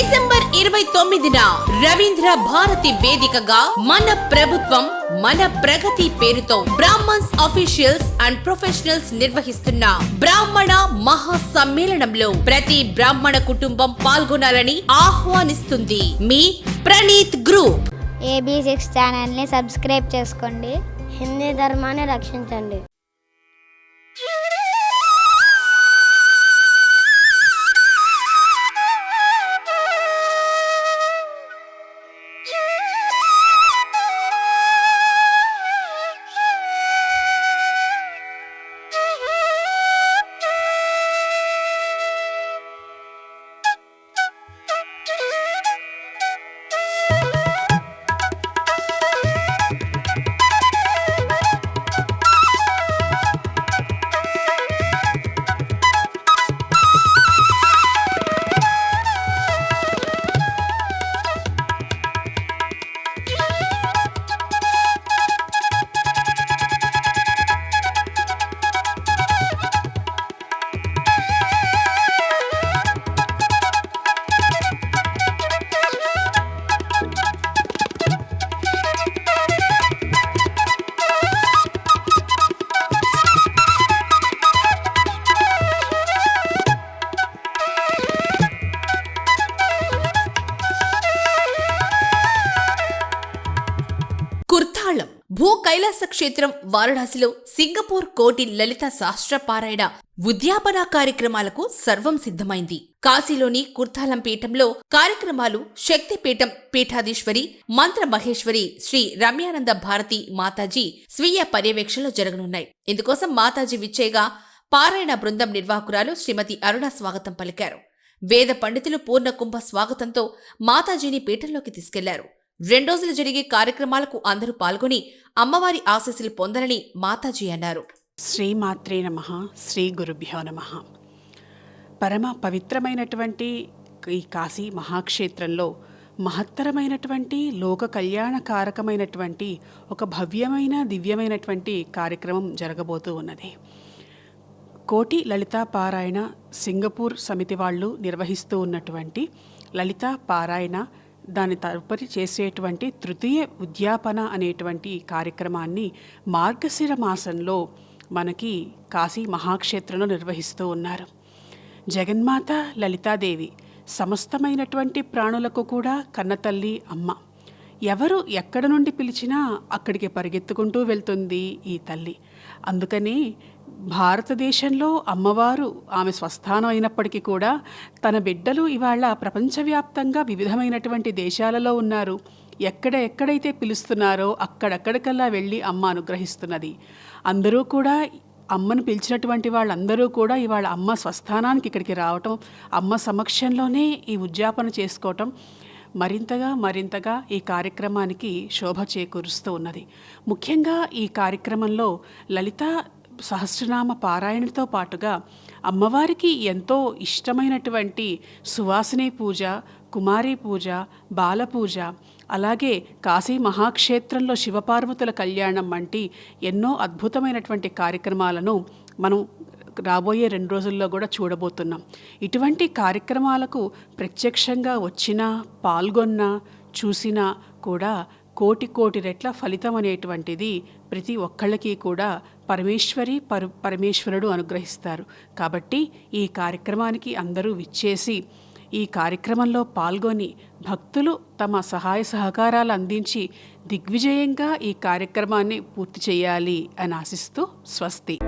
December ఇరవై తొమ్మిదిన రవీంద్ర భారతి వేదికగా మన ప్రభుత్వం మన ప్రగతి పేరుతో బ్రాహ్మణ్స్ అఫీషియల్స్ అండ్ ప్రొఫెషనల్స్ నిర్వహిస్తున్న బ్రాహ్మణ మహా సమ్మేళనంలో ప్రతి బ్రాహ్మణ కుటుంబం పాల్గొనాలని ఆహ్వానిస్తుంది మీ ప్రణీత్ గ్రూప్ ఏబీ సిక్స్ ఛానల్ని సబ్స్క్రైబ్ చేసుకోండి. హిందీ ధర్మాన్ని రక్షించండి. కైలాస క్షేత్రం వారణాసిలో సింగపూర్ కోటి లలిత శాస్త్రపారాయణ ఉద్యాపన కార్యక్రమాలకు సర్వం సిద్ధమైంది. కాశీలోని కుర్తాళం పీఠంలో కార్యక్రమాలు శక్తిపీఠం పీఠాధీశ్వరి మంత్ర మహేశ్వరి శ్రీ రమ్యానంద భారతి మాతాజీ స్వీయ పర్యవేక్షణలో జరగనున్నాయి. ఇందుకోసం మాతాజీ విచ్చేగా పారాయణ బృందం నిర్వాహకురాలు శ్రీమతి అరుణ స్వాగతం పలికారు. వేద పండితులు పూర్ణకుంభ స్వాగతంతో మాతాజీని పీఠంలోకి తీసుకెళ్ళారు. రెండోజులు జరిగే కార్యక్రమాలకు అందరూ పాల్గొని అమ్మవారి ఆశీస్సులు పొందాలని మాతాజీ అన్నారు. శ్రీమాత్రే నమ శ్రీ గురుభ్యో నమ. పరమ పవిత్రమైనటువంటి ఈ కాశీ మహాక్షేత్రంలో మహత్తరమైనటువంటి లోక కళ్యాణకారకమైనటువంటి ఒక భవ్యమైన దివ్యమైనటువంటి కార్యక్రమం జరగబోతూ ఉన్నది. కోటి లలితా పారాయణ సింగపూర్ సమితి వాళ్ళు నిర్వహిస్తూ ఉన్నటువంటి లలితా పారాయణ దాని తదుపరి చేసేటువంటి తృతీయ ఉద్యాపన అనేటువంటి కార్యక్రమాన్ని మార్గశిర మాసంలో మనకి కాశీ మహాక్షేత్రంలో నిర్వహిస్తూ ఉన్నారు. జగన్మాత లలితాదేవి సమస్తమైనటువంటి ప్రాణులకు కూడా కన్నతల్లి అమ్మ. ఎవరు ఎక్కడ నుండి పిలిచినా అక్కడికి పరిగెత్తుకుంటూ వెళ్తుంది ఈ తల్లి. అందుకని భారతదేశంలో అమ్మవారు ఆమె స్వస్థానం అయినప్పటికీ కూడా తన బిడ్డలు ఇవాళ ప్రపంచవ్యాప్తంగా వివిధమైనటువంటి దేశాలలో ఉన్నారు. ఎక్కడ ఎక్కడైతే పిలుస్తున్నారో అక్కడక్కడికల్లా వెళ్ళి అమ్మ అనుగ్రహిస్తున్నది. అందరూ కూడా అమ్మను పిలిచినటువంటి వాళ్ళందరూ కూడా ఇవాళ అమ్మ స్వస్థానానికి ఇక్కడికి రావటం అమ్మ సమక్షంలోనే ఈ ఉద్యాపన చేసుకోవటం మరింతగా మరింతగా ఈ కార్యక్రమానికి శోభ చేకూరుస్తూ ఉన్నది. ముఖ్యంగా ఈ కార్యక్రమంలో లలిత సహస్రనామ పారాయణతో పాటుగా అమ్మవారికి ఎంతో ఇష్టమైనటువంటి సువాసిని పూజ కుమారి పూజ బాల పూజ అలాగే కాశీ మహాక్షేత్రంలో శివపార్వతుల కళ్యాణం వంటి ఎన్నో అద్భుతమైనటువంటి కార్యక్రమాలను మనం రాబోయే రెండు రోజుల్లో కూడా చూడబోతున్నాం. ఇటువంటి కార్యక్రమాలకు ప్రత్యక్షంగా వచ్చినా పాల్గొన్నా చూసినా కూడా కోటి కోటి రెట్ల ఫలితం అనేటువంటిది ప్రతి ఒక్కళ్ళకి కూడా పరమేశ్వరి పరు పరమేశ్వరుడు అనుగ్రహిస్తారు. కాబట్టి ఈ కార్యక్రమానికి అందరూ విచ్చేసి ఈ కార్యక్రమంలో పాల్గొని భక్తులు తమ సహాయ సహకారాలు అందించి దిగ్విజయంగా ఈ కార్యక్రమాన్ని పూర్తి చేయాలి అని ఆశిస్తూ స్వస్తి.